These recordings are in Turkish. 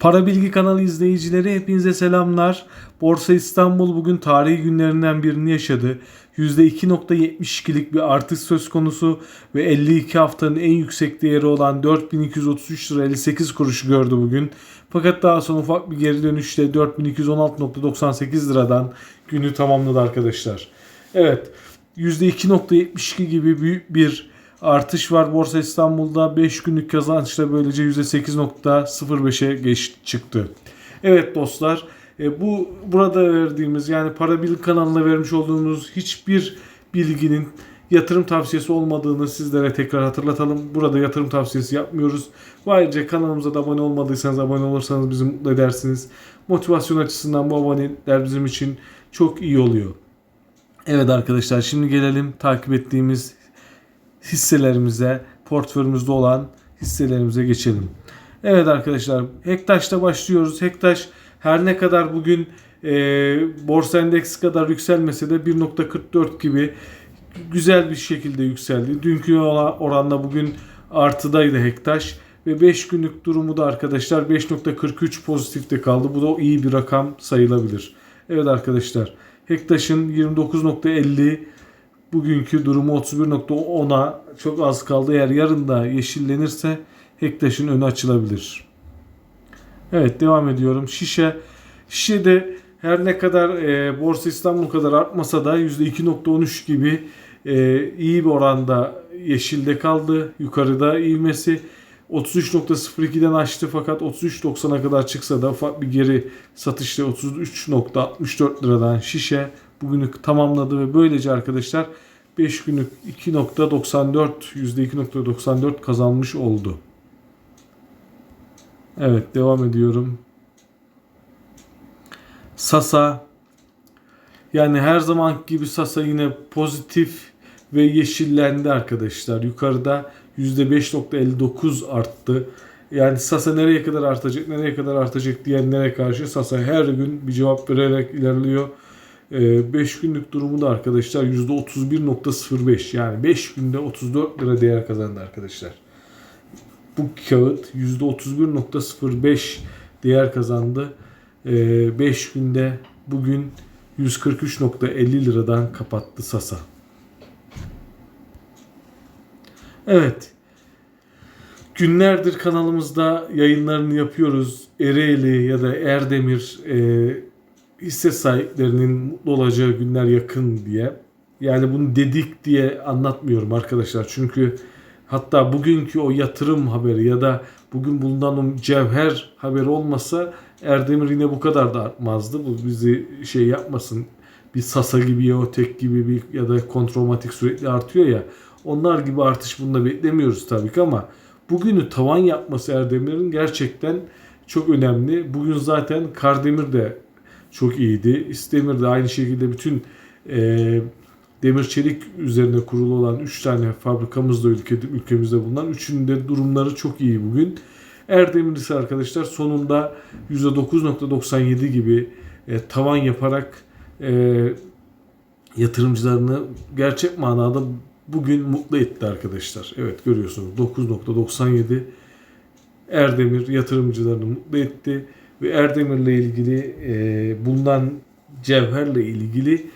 Para Bilgi kanalı izleyicileri hepinize selamlar. Borsa İstanbul bugün tarihi günlerinden birini yaşadı. %2.72'lik bir artış söz konusu ve 52 haftanın en yüksek değeri olan 4233 lira 58 kuruşu gördü bugün. Fakat daha sonra ufak bir geri dönüşle 4216.98 liradan günü tamamladı arkadaşlar. Evet %2.72 gibi büyük bir artış var Borsa İstanbul'da 5 günlük kazançla böylece %8.05'e geç çıktı. Evet dostlar e, bu burada verdiğimiz yani para bil kanalına vermiş olduğumuz hiçbir bilginin yatırım tavsiyesi olmadığını sizlere tekrar hatırlatalım. Burada yatırım tavsiyesi yapmıyoruz. Ve ayrıca kanalımıza da abone olmadıysanız abone olursanız bizi mutlu edersiniz. Motivasyon açısından bu abonelikler bizim için çok iyi oluyor. Evet arkadaşlar şimdi gelelim takip ettiğimiz hisselerimize, portföyümüzde olan hisselerimize geçelim. Evet arkadaşlar Hektaş'ta başlıyoruz. Hektaş her ne kadar bugün e, borsa endeksi kadar yükselmese de 1.44 gibi güzel bir şekilde yükseldi. Dünkü oranla bugün artıdaydı Hektaş ve 5 günlük durumu da arkadaşlar 5.43 pozitifte kaldı. Bu da iyi bir rakam sayılabilir. Evet arkadaşlar Hektaş'ın 29.50 bugünkü durumu 31.10'a çok az kaldı. Eğer yarın da yeşillenirse Hektaş'ın önü açılabilir. Evet devam ediyorum. Şişe. Şişe de her ne kadar e, Borsa İstanbul kadar artmasa da %2.13 gibi e, iyi bir oranda yeşilde kaldı. Yukarıda ivmesi 33.02'den açtı fakat 33.90'a kadar çıksa da ufak bir geri satışta 33.64 liradan şişe bugünü tamamladı ve böylece arkadaşlar 5 günlük 2.94 %2.94 kazanmış oldu. Evet devam ediyorum. Sasa yani her zaman gibi Sasa yine pozitif ve yeşillendi arkadaşlar. Yukarıda %5.59 arttı. Yani Sasa nereye kadar artacak, nereye kadar artacak diyenlere karşı Sasa her gün bir cevap vererek ilerliyor. 5 günlük durumu da arkadaşlar %31.05 yani 5 günde 34 lira değer kazandı arkadaşlar. Bu kağıt %31.05 değer kazandı. 5 günde bugün 143.50 liradan kapattı Sasa. Evet. Günlerdir kanalımızda yayınlarını yapıyoruz. Ereğli ya da Erdemir e, hisse sahiplerinin mutlu olacağı günler yakın diye. Yani bunu dedik diye anlatmıyorum arkadaşlar. Çünkü hatta bugünkü o yatırım haberi ya da bugün bulunan o cevher haberi olmasa Erdemir yine bu kadar da artmazdı. Bu bizi şey yapmasın. Bir Sasa gibi ya tek gibi bir ya da kontrolmatik sürekli artıyor ya. Onlar gibi artış bunda beklemiyoruz tabii ki ama bugünü tavan yapması Erdemir'in gerçekten çok önemli. Bugün zaten Kardemir de çok iyiydi. İstemir de aynı şekilde bütün e, demir çelik üzerine kurulu olan 3 tane fabrikamız da ülke, ülkemizde bulunan. Üçünün de durumları çok iyi bugün. Erdemir ise arkadaşlar sonunda %9.97 gibi e, tavan yaparak e, yatırımcılarını gerçek manada bugün mutlu etti arkadaşlar. Evet görüyorsunuz 9.97 Erdemir yatırımcılarını mutlu etti ve Erdemir'le ilgili e, bulunan cevherle ilgili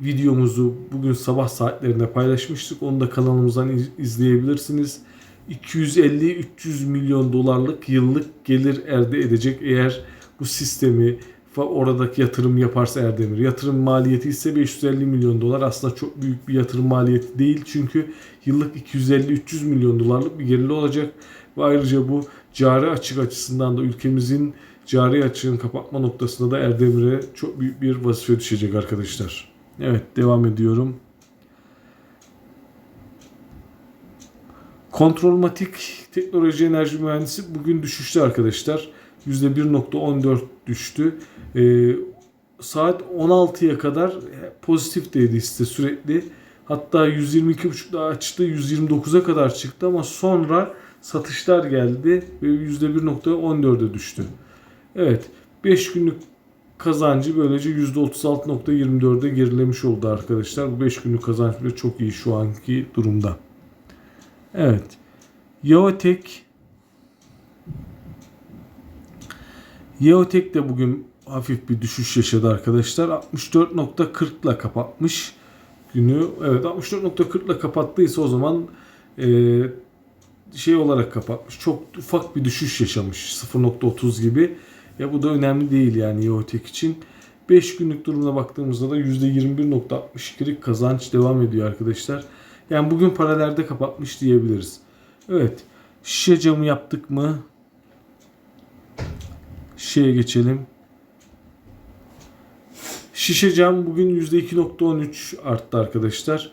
videomuzu bugün sabah saatlerinde paylaşmıştık. Onu da kanalımızdan iz, izleyebilirsiniz. 250-300 milyon dolarlık yıllık gelir elde edecek eğer bu sistemi oradaki yatırım yaparsa Erdemir. Yatırım maliyeti ise 550 milyon dolar. Aslında çok büyük bir yatırım maliyeti değil. Çünkü yıllık 250-300 milyon dolarlık bir geliri olacak. Ve ayrıca bu cari açık açısından da ülkemizin cari açığın kapatma noktasında da Erdemir'e çok büyük bir vazife düşecek arkadaşlar. Evet devam ediyorum. Kontrolmatik teknoloji enerji mühendisi bugün düşüştü arkadaşlar. %1.14 düştü. Ee, saat 16'ya kadar pozitifteydi hisse sürekli. Hatta 122.5'da açtı 129'a kadar çıktı ama sonra satışlar geldi ve %1.14'e düştü. Evet 5 günlük kazancı böylece %36.24'e gerilemiş oldu arkadaşlar. Bu 5 günlük kazanç bile çok iyi şu anki durumda. Evet. Yaotek Yeotek de bugün hafif bir düşüş yaşadı arkadaşlar. 64.40 ile kapatmış günü. Evet 64.40 ile kapattıysa o zaman e, şey olarak kapatmış. Çok ufak bir düşüş yaşamış. 0.30 gibi. Ya bu da önemli değil yani Yeotek için. 5 günlük durumuna baktığımızda da %21.62'lik kazanç devam ediyor arkadaşlar. Yani bugün paralelde kapatmış diyebiliriz. Evet. Şişe camı yaptık mı? Şişeye geçelim. Şişe cam bugün %2.13 arttı arkadaşlar.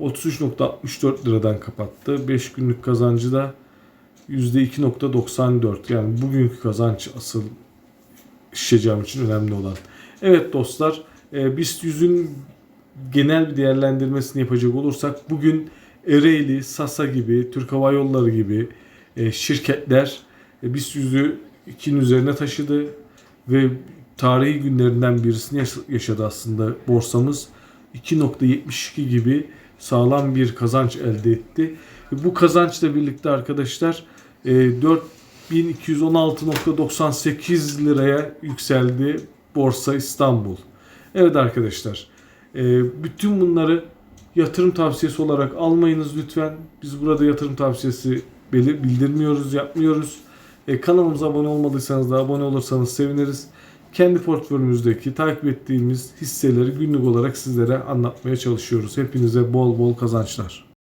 33.64 liradan kapattı. 5 günlük kazancı da %2.94. Yani bugünkü kazanç asıl şişeceğim için önemli olan. Evet dostlar e, BIST 100'ün genel bir değerlendirmesini yapacak olursak bugün Ereğli, Sasa gibi, Türk Hava Yolları gibi e, şirketler e, BIST 100'ü 2'nin üzerine taşıdı ve tarihi günlerinden birisini yaşadı aslında borsamız. 2.72 gibi sağlam bir kazanç elde etti. Bu kazançla birlikte arkadaşlar 4 1216.98 liraya yükseldi Borsa İstanbul. Evet arkadaşlar e, bütün bunları yatırım tavsiyesi olarak almayınız lütfen. Biz burada yatırım tavsiyesi bildirmiyoruz, yapmıyoruz. E, kanalımıza abone olmadıysanız da abone olursanız seviniriz. Kendi portföyümüzdeki takip ettiğimiz hisseleri günlük olarak sizlere anlatmaya çalışıyoruz. Hepinize bol bol kazançlar.